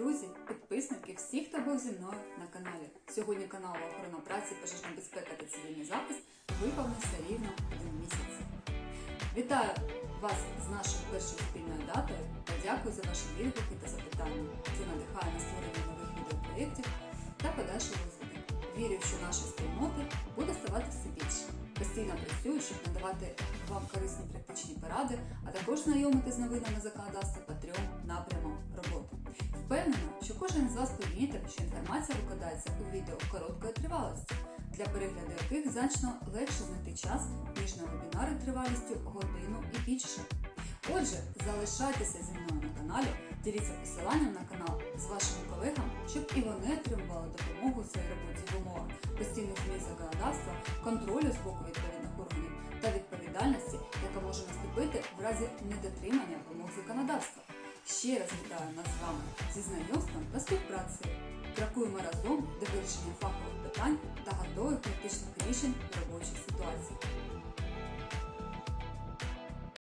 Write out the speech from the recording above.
друзі, підписники, всі, хто був зі мною на каналі. Сьогодні канал охорона праці, пожежна безпека та цивільний захист виповнився рівно один місяць. Вітаю вас з нашою першою спільною датою та дякую за ваші відгуки та запитання. Це надихає на створення нових відеопроєктів та подальший розвиток. Вірю, що наша спільнота буде ставати все більше. Постійно працюю, щоб надавати вам корисні практичні поради, а також знайомити з новинами законодавства роботи. Впевнена, що кожен з вас помітив, що інформація викладається у відео короткої тривалості, для перегляду яких значно легше знайти час, ніж на вебінари тривалістю годину і більше. Отже, залишайтеся зі мною на каналі, діліться посиланням на канал з вашими колегами, щоб і вони отримували допомогу у своїй роботі в умовах постійних змін законодавства, контролю з боку відповідних органів та відповідальності, яка може наступити в разі недотримання вимог законодавства. Ще раз вітаю нас з вами зі знайомством та співпрацею. Крокуємо разом до вирішення фахових питань та готових практичних рішень